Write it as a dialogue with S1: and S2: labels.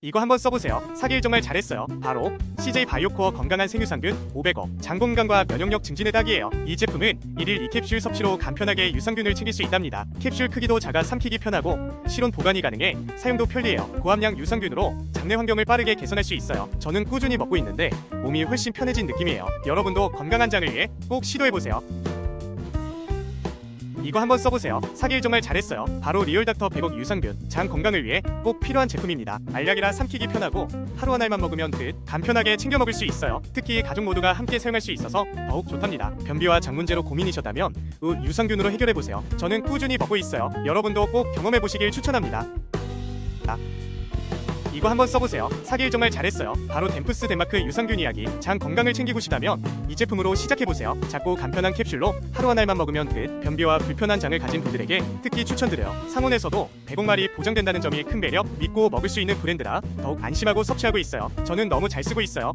S1: 이거 한번 써보세요. 사길 정말 잘했어요. 바로 CJ 바이오코어 건강한 생유산균 500억 장건강과 면역력 증진에 딱이에요. 이 제품은 1일 2캡슐 섭취로 간편하게 유산균을 챙길 수 있답니다. 캡슐 크기도 작아 삼키기 편하고 실온 보관이 가능해 사용도 편리해요. 고함량 유산균으로 장내 환경을 빠르게 개선할 수 있어요. 저는 꾸준히 먹고 있는데 몸이 훨씬 편해진 느낌이에요. 여러분도 건강한 장을 위해 꼭 시도해보세요. 이거 한번 써보세요. 사길 정말 잘했어요. 바로 리얼닥터 100억 유산균 장 건강을 위해 꼭 필요한 제품입니다. 알약이라 삼키기 편하고 하루 한 알만 먹으면 끝 간편하게 챙겨 먹을 수 있어요. 특히 가족 모두가 함께 사용할 수 있어서 더욱 좋답니다. 변비와 장 문제로 고민이셨다면 우 유산균으로 해결해 보세요. 저는 꾸준히 먹고 있어요. 여러분도 꼭 경험해 보시길 추천합니다. 아. 이거 한번 써보세요. 사길 정말 잘했어요. 바로 덴프스 덴마크 유산균 이야기. 장 건강을 챙기고 싶다면 이 제품으로 시작해보세요. 작고 간편한 캡슐로 하루 한 알만 먹으면 끝. 변비와 불편한 장을 가진 분들에게 특히 추천드려요. 상온에서도 100억말이 보장된다는 점이 큰 매력. 믿고 먹을 수 있는 브랜드라 더욱 안심하고 섭취하고 있어요. 저는 너무 잘 쓰고 있어요.